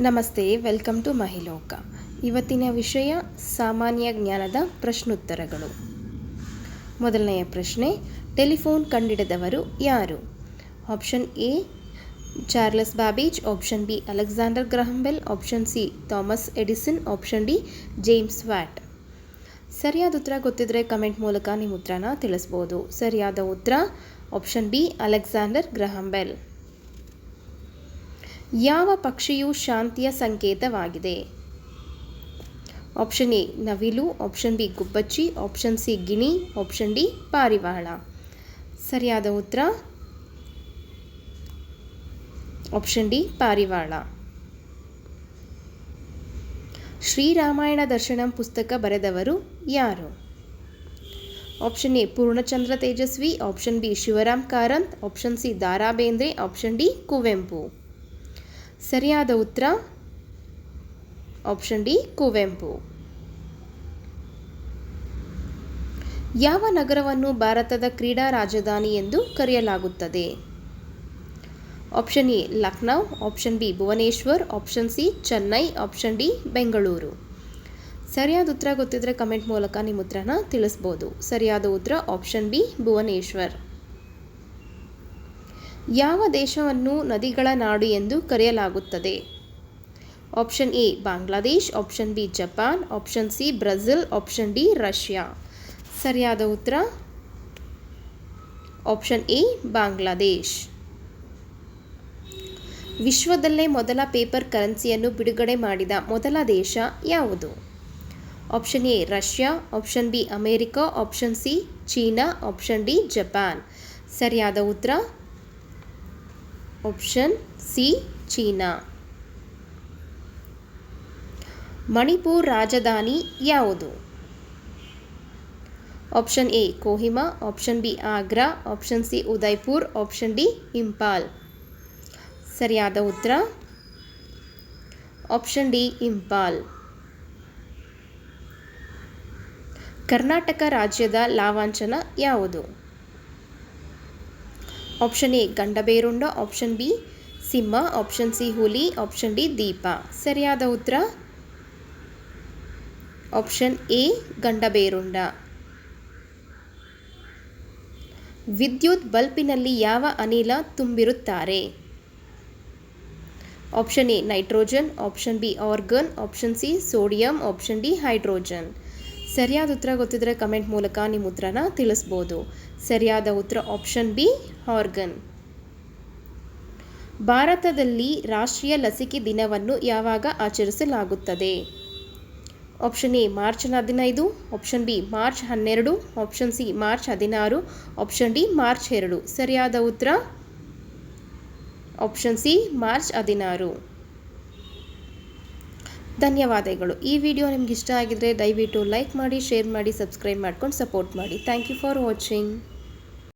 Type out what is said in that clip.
ನಮಸ್ತೆ, welcome to ಮಹಿಲೋಕ. ಇವತ್ತಿನ ವಿಷಯ ಸಾಮಾನ್ಯ ಜ್ಞಾನದ ಪ್ರಶ್ನೋತ್ತರಗಳು. ಮೊದಲನೆಯ ಪ್ರಶ್ನೆ, ಟೆಲಿಫೋನ್ ಕಂಡಿಡಿದವರು ಯಾರು? Option A, Charles Babbage. Option B, Alexander Graham Bell option C, Thomas Edison. Option D, James Watt. ಸರಿಯಾದ ಉತ್ತರ ಗೊತ್ತಿದ್ರೆ ಕಮೆಂಟ್ ಮೂಲಕ ನಿಮ್ಮ ಉತ್ತರನ ತಿಳಿಸ್ಬೋದು. ಸರಿಯಾದ ಉತ್ತರ, ಆಪ್ಷನ್ ಬಿ, ಅಲೆಕ್ಸಾಂಡರ್ ಗ್ರಹಂಬೆಲ್ ಯಾವ ಪಕ್ಷಿಯು ಶಾಂತಿಯ ಸಂಕೇತವಾಗಿದೆ? ಆಪ್ಷನ್ ಎ, ನವಿಲು. ಆಪ್ಷನ್ ಬಿ, ಗುಬ್ಬಚ್ಚಿ. ಆಪ್ಷನ್ ಸಿ, ಗಿಣಿ. ಆಪ್ಷನ್ ಡಿ, ಪಾರಿವಾಳ. ಸರಿಯಾದ ಉತ್ತರ? ಆಪ್ಷನ್ ಡಿ, ಪಾರಿವಾಳ. ಶ್ರೀರಾಮಾಯಣ ದರ್ಶನಂ ಪುಸ್ತಕ ಬರೆದವರು ಯಾರು? Option A, Poornachandra Tejaswi. Option B, Shivaram Karanth. Option C Dara Bendre option D, Kuvempu. ಸರಿಯಾದ ಉತ್ತರ? Option D, Kuvempu. ಯಾವ ನಗರವನ್ನು ಭಾರತದ ಕ್ರೀಡಾ ರಾಜಧಾನಿ ಎಂದು ಕರೆಯಲಾಗುತ್ತದೆ? Option A, Lucknow, option B, Bhubaneswar, option C, Chennai, option D, Bengaluru. ಸರಿಯಾದ ಉತ್ತರ ಗೊತ್ತಿದ್ದರೆ ಕಮೆಂಟ್ ಮೂಲಕ ನಿಮ್ಮ ಉತ್ತರನ ತಿಳಿಸ್ಬೋದು. ಸರಿಯಾದ ಉತ್ತರ ಆಪ್ಷನ್ ಬಿ, ಭುವನೇಶ್ವರ್. ಯಾವ ದೇಶವನ್ನು ನದಿಗಳ ನಾಡು ಎಂದು ಕರೆಯಲಾಗುತ್ತದೆ? Option A, Bangladesh, option B, Japan, option C Brazil option D, Russia. ಸರಿಯಾದ ಉತ್ತರ? Option A, Bangladesh. ವಿಶ್ವದಲ್ಲೇ ಮೊದಲ ಪೇಪರ್ ಕರೆನ್ಸಿಯನ್ನು ಬಿಡುಗಡೆ ಮಾಡಿದ ಮೊದಲ ದೇಶ ಯಾವುದು? Option A, Russia, option B, America, option C, China, option D, Japan. ಸರಿಯಾದ ಉತ್ತರ? ಆಪ್ಷನ್ ಸಿ ಚೀನಾ ಮಣಿಪುರ್ ರಾಜಧಾನಿ ಯಾವುದು? Option A Kohima option B Agra option C Udaipur option D Imphal ಸರಿಯಾದ ಉತ್ತರ ಆಪ್ಷನ್ ಡಿ ಇಂಪಾಲ್ ಕರ್ನಾಟಕ ರಾಜ್ಯದ ಲಾವಾಂಛನ ಯಾವುದು? Option A Gandaberunda option B Simha option C ಹುಲಿ option D ದೀಪ ಸರಿಯಾದ ಉತ್ತರ ಆಪ್ಷನ್ ಎ ಗಂಡಬೇರುಂಡ ವಿದ್ಯುತ್ ಬಲ್ಪಿನಲ್ಲಿ ಯಾವ ಅನಿಲ ತುಂಬಿರುತ್ತಾರೆ option A nitrogen option B argon option C sodium option D hydrogen ಸರಿಯಾದ ಉತ್ತರ ಗೊತ್ತಿದ್ರೆ ಕಮೆಂಟ್ ಮೂಲಕ ನಿಮ್ಮ ಉತ್ತರನ ತಿಳಿಸ್ಬೋದು. ಸರಿಯಾದ ಉತ್ತರ ಆಪ್ಷನ್ ಬಿ ಆರ್ಗನ್ ಭಾರತದಲ್ಲಿ ರಾಷ್ಟ್ರೀಯ ಲಸಿಕೆ ದಿನವನ್ನು ಯಾವಾಗ ಆಚರಿಸಲಾಗುತ್ತದೆ? ಆಪ್ಷನ್ ಎ ಮಾರ್ಚ್ ಹದಿನೈದು ಆಪ್ಷನ್ ಬಿ ಮಾರ್ಚ್ ಹನ್ನೆರಡು ಆಪ್ಷನ್ ಸಿ ಮಾರ್ಚ್ ಹದಿನಾರು ಆಪ್ಷನ್ ಡಿ ಮಾರ್ಚ್ ಎರಡು. ಸರಿಯಾದ ಉತ್ತರ? ಆಪ್ಷನ್ ಸಿ ಮಾರ್ಚ್ ಹದಿನಾರು. ಧನ್ಯವಾದಗಳು. ಈ ವಿಡಿಯೋ ನಿಮ್ಗೆ ಇಷ್ಟ ಆಗಿದ್ರೆ ದಯವಿಟ್ಟು ಲೈಕ್ ಮಾಡಿ, ಶೇರ್ ಮಾಡಿ, ಸಬ್ಸ್ಕ್ರೈಬ್ ಮಾಡ್ಕೊಂಡು ಸಪೋರ್ಟ್ ಮಾಡಿ. Thank you for watching